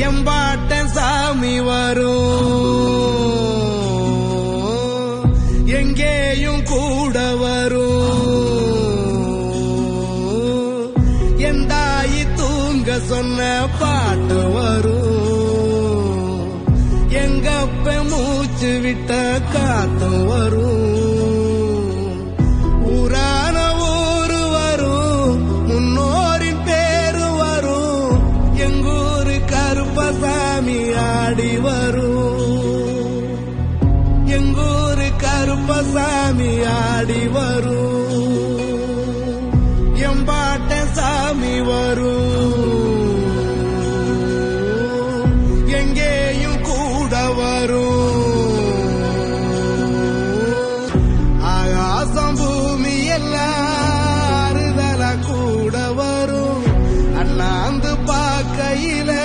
எம்பாட்ட சாமி வரும். எங்கேயும் கூட வரும். என் தாயி தூங்க சொன்ன பாட்டு வரும். எங்கப்ப மூச்சு விட்ட காத்து நாடி வரும். எங்கூரு கருப்பசாமி ஆடி வரும். எம்பாட்ட சாமி வரும். எங்கேயும் கூட வரும். ஆகாசம் பூமி எல்லாம் அறுதலா கூட வரும். அண்ணாந்து பார்க்கையில